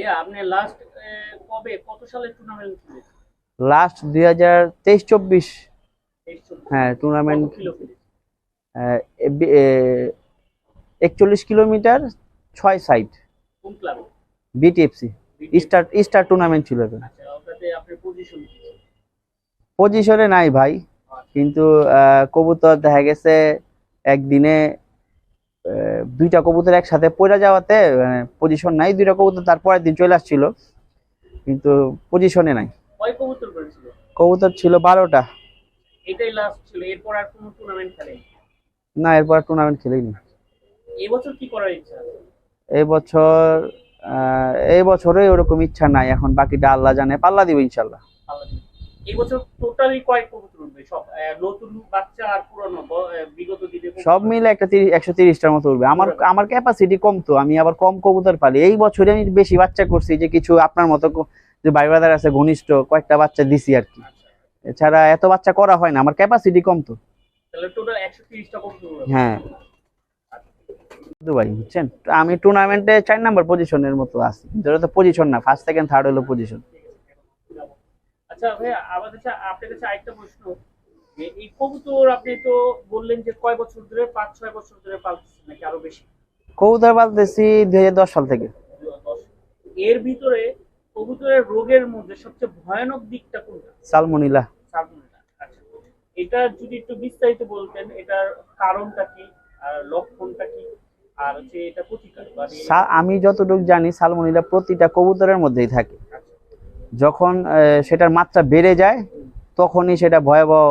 ভাইয়া আপনি লাস্ট কবে কত সালে টুর্নামেন্ট খেলেছেন? লাস্ট দুই হাজার তেইশ চব্বিশ তেইশ চব্বিশ? হ্যাঁ টুর্নামেন্ট? একচল্লিশ কিলোমিটার ছয় সাইড কোন ক্লাবে বিটিএফসি স্টার স্টার টুর্নামেন্ট ছিল আচ্ছা পজিশন পজিশনে নাই ভাই কিন্তু আহ, কবুতর দেখা গেছে একদিনে দুইটা কবুতর একসাথে পড়ে যাওয়াতে পজিশন নাই। দুইটা কবুতর তারপরের দিন চলে আসছিল কিন্তু পজিশনে নাই। কবুতর ছিল বারোটা। এটাই লাস্ট ছিল এরপর আর কোনো টুর্নামেন্ট খেলেনি? না এরপর টুর্নামেন্ট খেলিনি। এবছর কি করার ইচ্ছা এই বছর আহ, এই বছরে ওরকম ইচ্ছা নাই। এখন বাকিটা আল্লাহ জানে পাল্লা দিব ইনশাল্লাহ। এই বছর টোটালি কয় কবুতর উঠবে? সব নতুন বাচ্চা আর পুরনো বিগত দিনে সব মিলে একটা তিরিশ একশো তিরিশটার মতো উঠবে। আমার আমার ক্যাপাসিটি কম তো আমি আবার কম কবুতর পালি। এই বছরে আমি বেশি বাচ্চা করছি যে কিছু আপনার মতো যে ভাই ব্রাদার আছে ঘনিষ্ঠ কয়েকটা বাচ্চা দিছি আর কি। এছাড়া এত বাচ্চা করা হয় না আমার ক্যাপাসিটি কম তো। তাহলে টোটাল একশো তিরিশটা কবুতর হ্যাঁ। দুবাই বুঝছেন? আমি টুর্নামেন্টে চার নাম্বার পজিশনের মতো আছি। ধরো তো পজিশন না ফার্স্ট সেকেন্ড থার্ড হলো পজিশন আচ্ছা ভাইয়া আমার কাছে আপনার কাছে আরেকটা প্রশ্ন। এই কবুতর আপনি তো বললেন যে কয় বছর ধরে পাঁচ ছয় বছর ধরে পালতেছেন নাকি আরও বেশি? কবুতর পালতেছি দুই সাল থেকে। এর ভিতরে কবুতরের রোগের মধ্যে সবচেয়ে ভয়ানক দিকটা কোনটা? সালমনিলা। সালমোনেলা। আচ্ছা এটা যদি একটু বিস্তারিত বলতেন এটার কারণটা কি আর লক্ষণটা কি আর হচ্ছে এটা প্রতিকার? মানে আমি যতটুকু জানি সালমনিলা প্রতিটা কবুতরের মধ্যেই থাকে। যখন সেটার মাত্রা বেড়ে যায় তখনই সেটা ভয়াবহ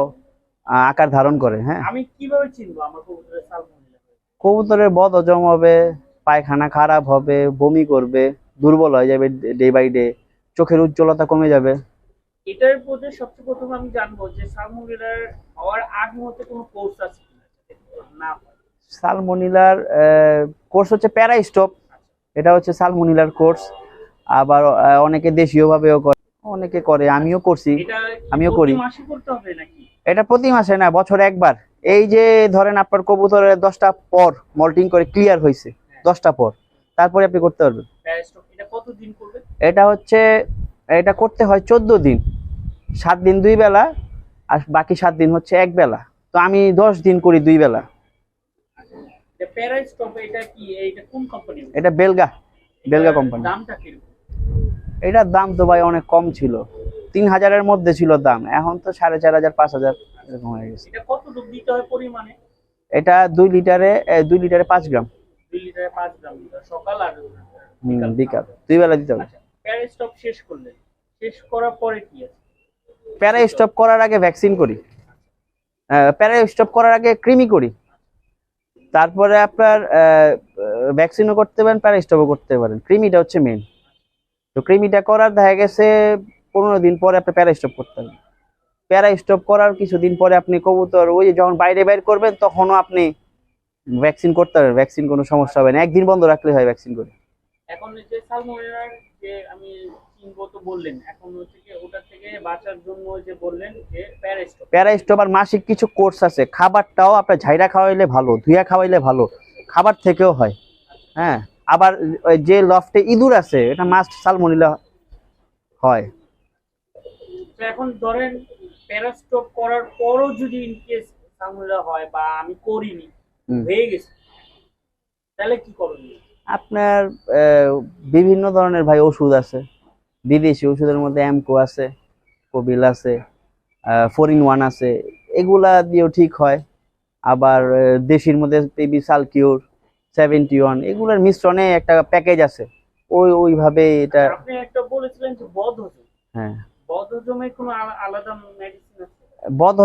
আকার ধারণ করে হ্যাঁ। আমি কীভাবে চিনবো? আমার কবুতরের সালমোনেলা কবুতরের বদ হজম হবে পায়খানা খারাপ হবে বমি করবে দুর্বল হয়ে যাবে ডে বাই ডে চোখের উজ্জ্বলতা কমে যাবে। এটার মধ্যে সবচেয়ে প্রথম আমি জানব যে সালমোনেলার হওয়ার আগ মুহূর্তে কোনো কোর্স আছে না সালমনিলার কোর্স হচ্ছে প্যারা স্টপ এটা হচ্ছে সালমনিলার কোর্স। আবার অনেকে দেশীয়ভাবেও করে অনেকে করে আমিও করছি আমিও করি। এটা প্রতি মাসে না বছরে একবার। এই যে ধরেন আপনার কবুতরের দশটা পর মল্টিং করে ক্লিয়ার হয়েছে দশটা পর তারপরে আপনি করতে পারবেন। এটা হচ্ছে এটা করতে হয় চোদ্দ দিন। সাত দিন দুই বেলা আর বাকি সাত দিন হচ্ছে এক বেলা। তো আমি দশ দিন করি দুই বেলা। কোম্পানি এটা বেলগা বেলগা কোম্পানি দামটা কীরকম? এটার দাম তো ভাই অনেক কম ছিল। তিন হাজারের মধ্যে ছিল দাম। এখন তো সাড়ে চার হাজার পাঁচ হাজার এরকম হয়ে গেছে। এটা দুই লিটারে দুই লিটারে পাঁচ গ্রাম। বিকাল। দুই বেলা দিতে হবে। আচ্ছা শেষ করলেন। শেষ করার পরে কি আছে? প্যারা স্টপ করার আগে ভ্যাকসিন করি। প্যারা স্টপ করার আগে কৃমি করি। তারপরে আপনার ভ্যাকসিনও করতে পারেন প্যারা স্টপও করতে পারেন। কৃমিটা হচ্ছে মেন তো কৃমিটা করার দেখা গেছে পনেরো দিন পরে আপনি প্যারা স্টপ করতে হবে প্যারা স্টপ করার কিছুদিন পরে আপনি কবুতর ওই যখন বাইরে বাইর করবেন তখনও আপনি ভ্যাকসিন করতে পারবেন। ভ্যাকসিন কোনো সমস্যা হবে না। একদিন বন্ধ রাখলে হয় ভ্যাকসিন করে। এখন যে সালমোনেলার যে আমি চিনবো তো বললেন এখন হচ্ছে কি ওটা থেকে বাঁচার জন্য যে বললেন যে প্যারাস্টক প্যারা আর মাসিক কিছু কোর্স আছে। খাবারটাও আপনার ঝাইরা খাওয়াইলে ভালো ধুয়া খাওয়াইলে ভালো। খাবার থেকেও হয়। হ্যাঁ। আবার যে লফটে ইঁদুর আছে এটা মাস্ট সালমনিলা হয়। এখন ধরেন প্যারাস্টপ করার পরও যদি ইন কেস সালমোনেলা হয় বা আমি করিনি হয়ে গেছে তাহলে কি করণীয় আপনার বিভিন্ন ধরনের ভাই ওষুধ আছে। বিদেশি ওষুধের মধ্যে অ্যামকো আছে কবিল আছে ফোর ওয়ান আছে এগুলা দিয়েও ঠিক হয়। আবার দেশির মধ্যে বেবি সালকিউর সেভেন্টি ওয়ান এগুলোর মিশ্রণে একটা প্যাকেজ আছে। ওই ওইভাবে এটা আপনি একটা বলেছিলেন যে বদ হজম হ্যাঁ। বদ হজমের কোনো আলাদা মেডিসিন আছে? বদ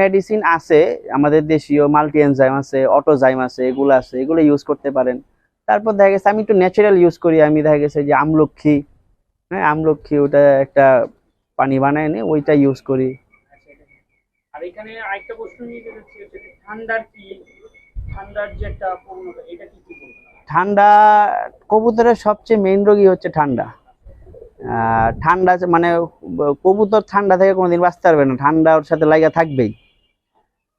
মেডিসিন আছে আমাদের দেশীয় মাল্টি এনজাইম আছে অটোজাইম আছে এগুলো আছে এগুলো ইউজ করতে পারেন। তারপর দেখা গেছে আমি একটু ন্যাচারাল ইউজ করি আমি দেখা গেছে যে আমলক্ষী হ্যাঁ আমলক্ষী ওটা একটা পানি বানায় নে ওইটা ইউজ করি। আচ্ছা? আর এখানে আরেকটা প্রশ্ন নিয়ে ঠান্ডার কি ঠান্ডা, কবুতরের সবচেয়ে মেইন রোগী হচ্ছে ঠান্ডা। ঠান্ডা মানে কবুতর ঠান্ডা থেকে কোনোদিন বাঁচতে পারবে না। ঠান্ডা ওর সাথে লাগা থাকবেই।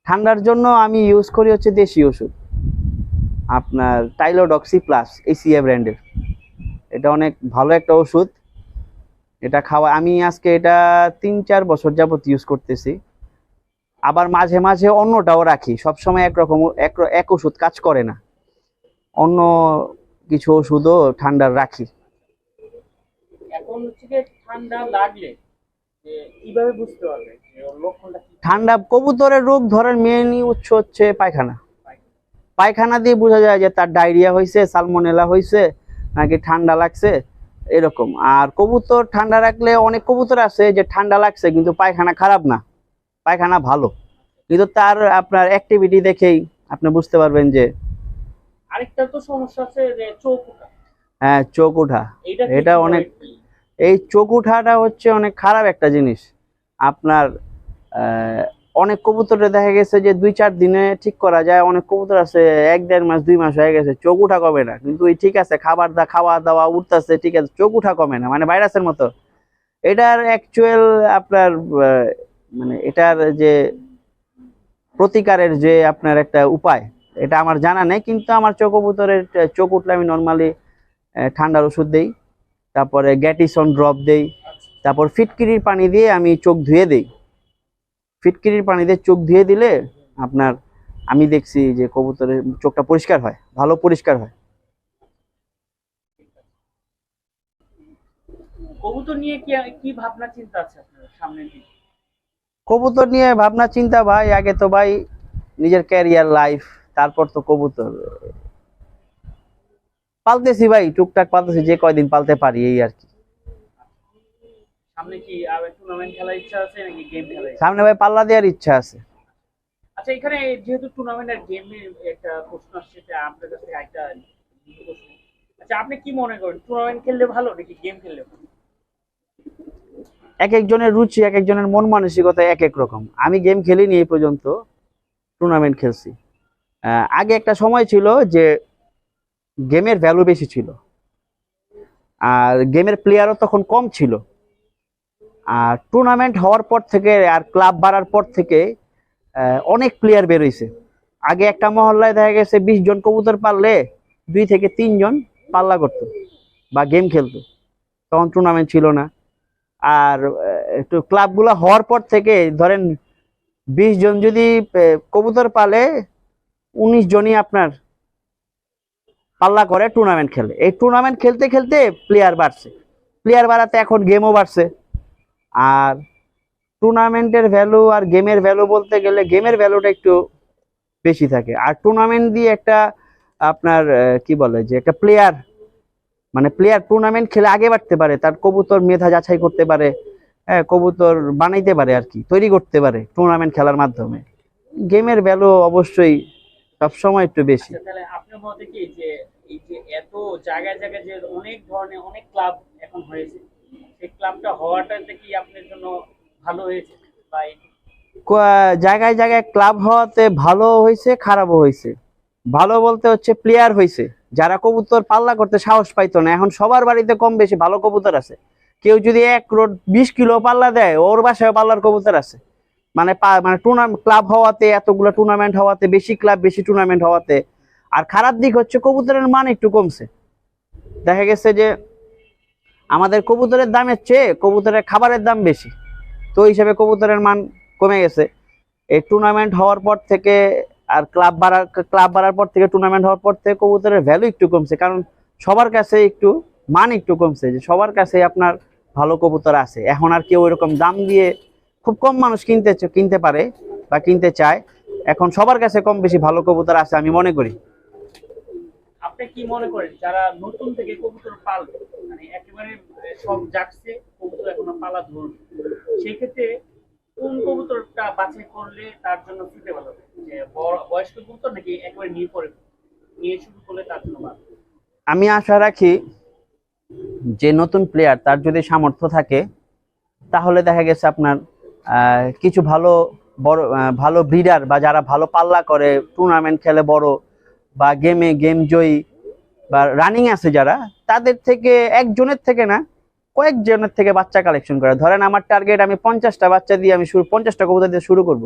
ঠান্ডার জন্য আমি ইউজ করি হচ্ছে দেশি ওষুধ। আপনার টাইলোডক্সি প্লাস এসিএ ব্র্যান্ডের এটা অনেক ভালো একটা ওষুধ। এটা খাওয়া আমি আজকে এটা তিন চার বছর যাবত ইউজ করতেছি। আবার মাঝে মাঝে অন্যটাও রাখি। সবসময় একরকম এক এক ওষুধ কাজ করে না। অন্য কিছু ওষুধও ঠান্ডার রাখি। এখন হচ্ছে যে ঠান্ডা লাগলে কীভাবে বুঝতে পারবে যে ওর লক্ষণটা কি? ঠান্ডা কবুতরের রোগ ধরেন মেনই উৎস হচ্ছে পায়খানা। পায়খানা দিয়ে বোঝা যায় যে তার ডায়রিয়া হয়েছে সালমোনেলা হয়েছে নাকি ঠান্ডা লাগছে এরকম। আর কবুতর ঠান্ডা রাখলে অনেক কবুতর আছে যে ঠান্ডা লাগছে কিন্তু পায়খানা খারাপ না। পায়খানা ভালো। কিন্তু তার আপনার অ্যাক্টিভিটি দেখেই আপনি বুঝতে পারবেন যে আরেকটা তো সমস্যা আছে যে চোখ ওঠা। হ্যাঁ চোখ ওঠা। এটা অনেক- এই চোখ উঠাটা হচ্ছে অনেক খারাপ একটা জিনিস। আপনার অনেক কবুতরে দেখা গেছে যে দুই চার দিনে ঠিক করা যায়। অনেক কবুতর আছে এক দেড় মাস দুই মাস হয়ে গেছে চোখ উঠা কমে না। কিন্তু ওই ঠিক আছে খাবার দা খাওয়া দাওয়া উঠতেছে ঠিক আছে চোখ উঠা কমে না মানে ভাইরাসের মতো। এটার অ্যাকচুয়াল আপনার মানে এটার যে প্রতিকারের যে আপনার একটা উপায়, এটা আমার জানা নেই, কিন্তু আমার চোখ কবুতরের চোখ উঠলে আমি নর্মালি ঠান্ডার ওষুধ দেই, তারপরে গ্যাটিসন ড্রপ দেই, তারপর ফিটকিরির পানি দিয়ে আমি চোখ ধুয়ে দেই। ফিটকিরির পানি দিয়ে চোখ ধুয়ে দিলে আপনার, আমি দেখছি যে কবুতরের চোখটা পরিষ্কার হয়, ভালো পরিষ্কার হয়। কবুতর নিয়ে কি কি ভাবনা, চিন্তা আছে আপনার সামনের দিকে? কবুতর নিয়ে ভাবনা চিন্তা ভাই আগে তো ভাই নিজের ক্যারিয়ার লাইফ তারপর তো কবুতর। পালতেছি ভাই টুকটাক পালতেছি যে কয়দিন পালতে পারি এই আর কি। সামনে কি আর টুর্নামেন্ট খেলার ইচ্ছা আছে নাকি গেম খেলার সামনে ভাই পাল্লা দেওয়ার ইচ্ছা আছে। আচ্ছা এখানে যেহেতু টুর্নামেন্ট আর গেমের একটা প্রশ্ন আসছে যে আপনার কাছ একটা প্রশ্ন আচ্ছা আপনি কি মনে করেন টুর্নামেন্ট খেললে ভালো নাকি গেম খেললে ভালো? এক একজনের রুচি, এক একজনের মন মানসিকতা এক এক রকম। আমি গেম খেলিনি এই পর্যন্ত টুর্নামেন্ট খেলছি। আগে একটা সময় ছিল যে গেমের ভ্যালু বেশি ছিল। আর গেমের প্লেয়ারও তখন কম ছিল। আর টুর্নামেন্ট হওয়ার পর থেকে আর ক্লাব বাড়ার পর থেকে অনেক প্লেয়ার বেরোইছে। আগে একটা মহল্লায় দেখা গেছে, বিশ জন কবুতর পারলে দুই থেকে তিনজন পাল্লা করতো বা গেম খেলতো। তখন টুর্নামেন্ট ছিল না। আর একটু ক্লাবগুলো হওয়ার পর থেকে ধরেন বিশ জন যদি কবুতর পালে উনিশ জনই আপনার পাল্লা করে টুর্নামেন্ট খেলে। এই টুর্নামেন্ট খেলতে খেলতে প্লেয়ার বাড়ছে। প্লেয়ার বাড়াতে এখন গেমও বাড়ছে। আর টুর্নামেন্টের ভ্যালু আর গেমের ভ্যালু বলতে গেলে গেমের ভ্যালুটা একটু বেশি থাকে। আর টুর্নামেন্ট দিয়ে একটা আপনার কি বলে যে একটা প্লেয়ার মানে প্লেয়ার টুর্নামেন্ট খেলে আগে বাড়তে পারে তার কবুতর মেধা যাচাই করতে পারে হ্যাঁ কবুতর বানাইতে পারে আর কি তৈরি করতে পারে টুর্নামেন্ট খেলার মাধ্যমে। গেমের ভ্যালু অবশ্যই সবসময় একটু বেশি। আচ্ছা তাহলে আপনার মতে কি যে এই যে এত জায়গায় জায়গায় যে অনেক ধরনের অনেক ক্লাব এখন হয়েছে সেই ক্লাবটা হওয়াটাতে কি আপনার জন্য ভালো হয়েছে বা জায়গায় জায়গায় ক্লাব হওয়াতে ভালো হয়েছে খারাপও হয়েছে। ভালো বলতে হচ্ছে প্লেয়ার হয়েছে। যারা কবুতর পাল্লা করতে সাহস পাইতো না, এখন সবার বাড়িতে কম বেশি ভালো কবুতর আছে। কেউ যদি এক রোড বিশ কিলো পাল্লা দেয়, ওর বাসায় পাল্লার কবুতর আছে। মানে মানে টুর্নামেন্ট ক্লাব হওয়াতে, এতগুলো টুর্নামেন্ট হওয়াতে, বেশি ক্লাব বেশি টুর্নামেন্ট হওয়াতে। আর খারাপ দিক হচ্ছে কবুতরের মান একটু কমছে। দেখা গেছে যে, আমাদের কবুতরের দামের চেয়ে কবুতরের খাবারের দাম বেশি। তো হিসাবে কবুতরের মান কমে গেছে। এই টুর্নামেন্ট হওয়ার পর থেকে আর ক্লাব বাড়ার ক্লাব বাড়ার পর থেকে টুর্নামেন্ট হওয়ার পর থেকে কবুতরের ভ্যালু একটু কমছে। কারণ সবার কাছে একটু মান একটু কমছে যে সবার কাছে আপনার ভালো কবুতর আছে। এখন আর কেউ এরকম দাম দিয়ে খুব কম মানুষ কিনতে কিনতে পারে বা কিনতে চায়। এখন সবার কাছে কম বেশি ভালো কবুতর আছে আমি মনে করি। আপনি কি মনে করেন, যারা নতুন থেকে কবুতর পালবে মানে একেবারে সব কবুতর এখনও পালা ধরবে কোন কবুতরটা বাছাই করলে তার জন্য সুইটেবল হবে? যে বয়স্ক কবুতর নাকি একেবারে নিয়ে পড়ে, নিয়ে শুরু করলে তার জন্য ভালো? আমি আশা রাখি যে নতুন প্লেয়ার তার যদি সামর্থ্য থাকে, তাহলে দেখা গেছে আপনার কিছু ভালো, বড় ভালো ব্রিডার বা যারা ভালো পাল্লা করে টুর্নামেন্ট খেলে বড় বা গেমে গেম জয়ী বা রানিং আছে যারা, তাদের থেকে একজনের থেকে না কয়েকজনের থেকে বাচ্চা কালেকশন করে। ধরেন আমার টার্গেট আমি পঞ্চাশটা বাচ্চা দিয়ে আমি শুরু পঞ্চাশটা কবুতর দিয়ে শুরু করব।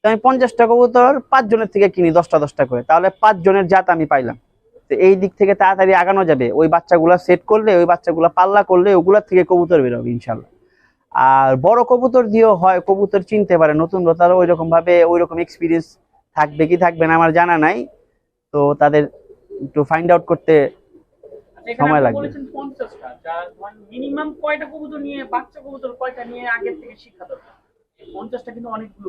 তো আমি পঞ্চাশটা কবুতর পাঁচজনের থেকে কিনি দশটা দশটা করে। তাহলে পাঁচজনের জাত আমি পাইলাম। তো এই দিক থেকে তাড়াতাড়ি আগানো যাবে। ওই বাচ্চাগুলা সেট করলে, ওই বাচ্চাগুলা পাল্লা করলে ওগুলার থেকে কবুতর বেরোবে ইনশাল্লাহ আর বড় কবুতর দিয়েও হয়, কবুতর চিনতে পারে, নতুন তারা ওই রকম ভাবে ওই রকম এক্সপিরিয়েন্স থাকবে কি থাকবে না আমার জানা নাই। তো তাদের একটু ফাইন্ড আউট করতে সময় লাগবে। মিনিমাম কয়টা কবুতর নিয়ে বাচ্চা কবুতর কয়টা নিয়ে আগের থেকে শিক্ষা দরকার? পঞ্চাশটা কিন্তু অনেকগুলো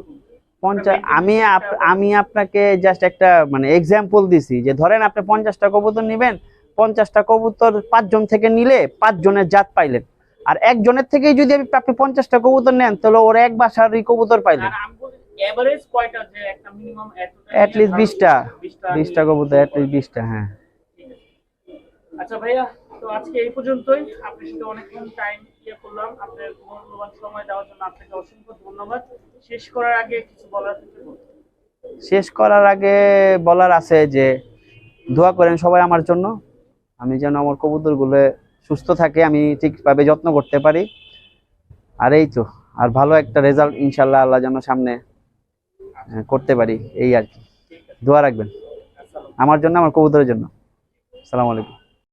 পঞ্চাশ আমি আমি আপনাকে জাস্ট একটা মানে এক্সাম্পল দিছি যে ধরেন আপনি পঞ্চাশটা কবুতর নেবেন পঞ্চাশটা কবুতর পাঁচজন থেকে নিলে পাঁচজনের জাত পাইলেন। আর একজনের থেকেই যদি আপনি- পঞ্চাশটা কবুতর নেন তাহলে ওর এক বাসারই কবুতর পাইলেন। কয়টা যে একটা মিনিমাম 20টা। বিশটা। কবুতর অ্যাটলিস্ট বিশটা হ্যাঁ। আচ্ছা ভাইয়া তো আজকে এই পর্যন্তই। আপনার সাথে অনেকক্ষণ টাইম ইয়ে করলাম। আপনার মূল্যবান সময় দেওয়ার জন্য আপনাকে অসংখ্য ধন্যবাদ। শেষ করার আগে কিছু বলার শেষ করার আগে বলার আছে যে দোয়া করেন সবাই আমার জন্য। আমি যেন আমার কবুতরগুলো সুস্থ থাকে আমি ঠিকভাবে যত্ন করতে পারি। আর এই তো আর ভালো একটা রেজাল্ট ইনশাল্লাহ আল্লাহ যেন সামনে করতে পারি এই আর কি। দোয়া রাখবেন। আমার জন্য আমার কবুতরের জন্য। আসসালামু আলাইকুম।